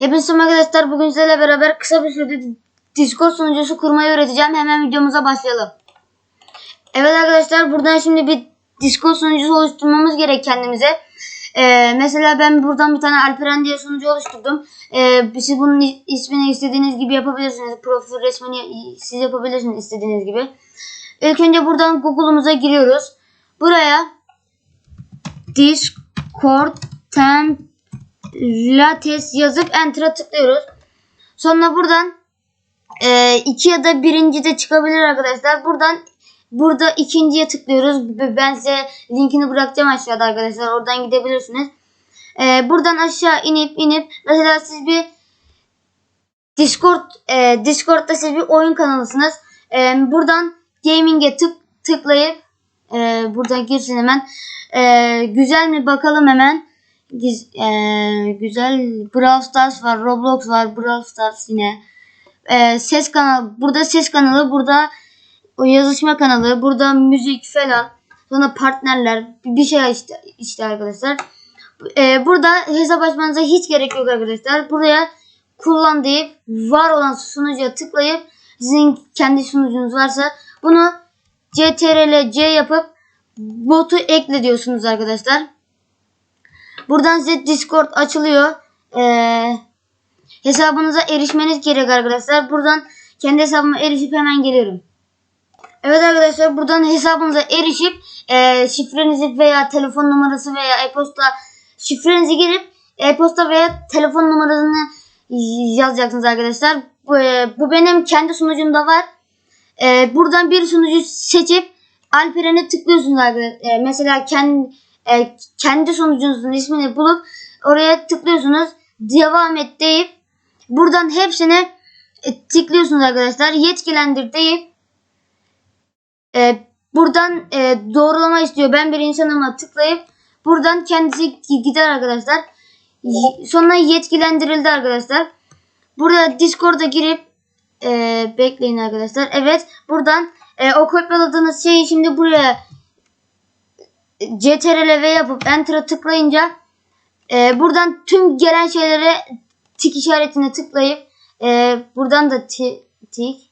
Hepinize arkadaşlar. Bugün sizlerle beraber kısa bir sürede Discord sunucusu kurmayı öğreteceğim. Hemen videomuza başlayalım. Evet arkadaşlar buradan şimdi bir Discord sunucusu oluşturmamız gerek kendimize. Ee, mesela ben buradan bir tane Alperen diye sunucu oluşturdum. Ee, siz bunun is- ismini istediğiniz gibi yapabilirsiniz. Profil resmini siz yapabilirsiniz istediğiniz gibi. İlk önce buradan Google'umuza giriyoruz. Buraya Discord Lattes yazıp Enter'a tıklıyoruz. Sonra buradan e, iki ya da birinci de çıkabilir arkadaşlar. Buradan burada ikinciye tıklıyoruz. Ben size linkini bırakacağım aşağıda arkadaşlar. Oradan gidebilirsiniz. E, buradan aşağı inip inip mesela siz bir Discord e, Discord'da siz bir oyun kanalısınız. E, buradan gaming'e tık tıklayıp e, buradan girsin hemen. E, güzel mi bakalım hemen. Giz, e, güzel Brawl Stars var, Roblox var, Brawl Stars yine. E, ses kanalı, burada ses kanalı, burada o yazışma kanalı, burada müzik falan. Sonra partnerler, bir şey işte, işte arkadaşlar. E, burada hesap açmanıza hiç gerek yok arkadaşlar. Buraya kullan deyip var olan sunucuya tıklayıp sizin kendi sunucunuz varsa bunu CTRL C yapıp botu ekle diyorsunuz arkadaşlar. Buradan size Discord açılıyor. Ee, hesabınıza erişmeniz gerek arkadaşlar. Buradan kendi hesabıma erişip hemen geliyorum. Evet arkadaşlar buradan hesabınıza erişip e, şifrenizi veya telefon numarası veya e-posta şifrenizi girip e-posta veya telefon numarasını yazacaksınız arkadaşlar. Bu, e, bu benim kendi sunucumda var. E, buradan bir sunucu seçip Alperen'e tıklıyorsunuz arkadaşlar. E, mesela kendi e, kendi sunucunuzun ismini bulup oraya tıklıyorsunuz. Devam et deyip buradan hepsine e, tıklıyorsunuz arkadaşlar. Yetkilendir deyip e, buradan e, doğrulama istiyor. Ben bir insanıma tıklayıp buradan kendisi gider arkadaşlar. Sonra yetkilendirildi arkadaşlar. Burada Discord'a girip e, bekleyin arkadaşlar. Evet buradan e, o kopyaladığınız şeyi şimdi buraya CTRL V yapıp Enter'a tıklayınca e, buradan tüm gelen şeylere tik işaretine tıklayıp e, buradan da ti- tik.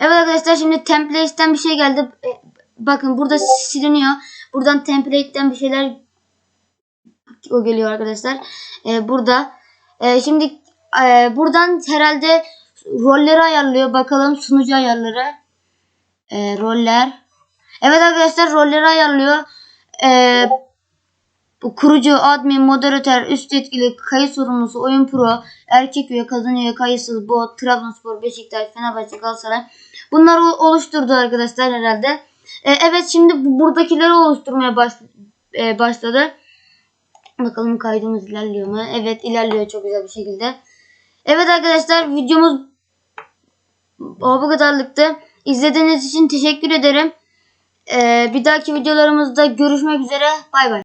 Evet arkadaşlar şimdi template'ten bir şey geldi. E, bakın burada siliniyor. Buradan template'ten bir şeyler o geliyor arkadaşlar. E, burada. E, şimdi e, buradan herhalde rolleri ayarlıyor. Bakalım sunucu ayarları. E, roller. Evet arkadaşlar rolleri ayarlıyor. Ee, kurucu, admin, moderatör, üst yetkili, kayıt sorumlusu, oyun pro, erkek üye, kadın üye, kayıtsız, bot, Trabzonspor, Beşiktaş, Fenerbahçe, Galatasaray. Bunları oluşturdu arkadaşlar herhalde. Ee, evet şimdi bu- buradakileri oluşturmaya baş, e, başladı. Bakalım kaydımız ilerliyor mu? Evet ilerliyor çok güzel bir şekilde. Evet arkadaşlar videomuz o bu kadarlıktı. İzlediğiniz için teşekkür ederim. Ee, bir dahaki videolarımızda görüşmek üzere. Bay bay.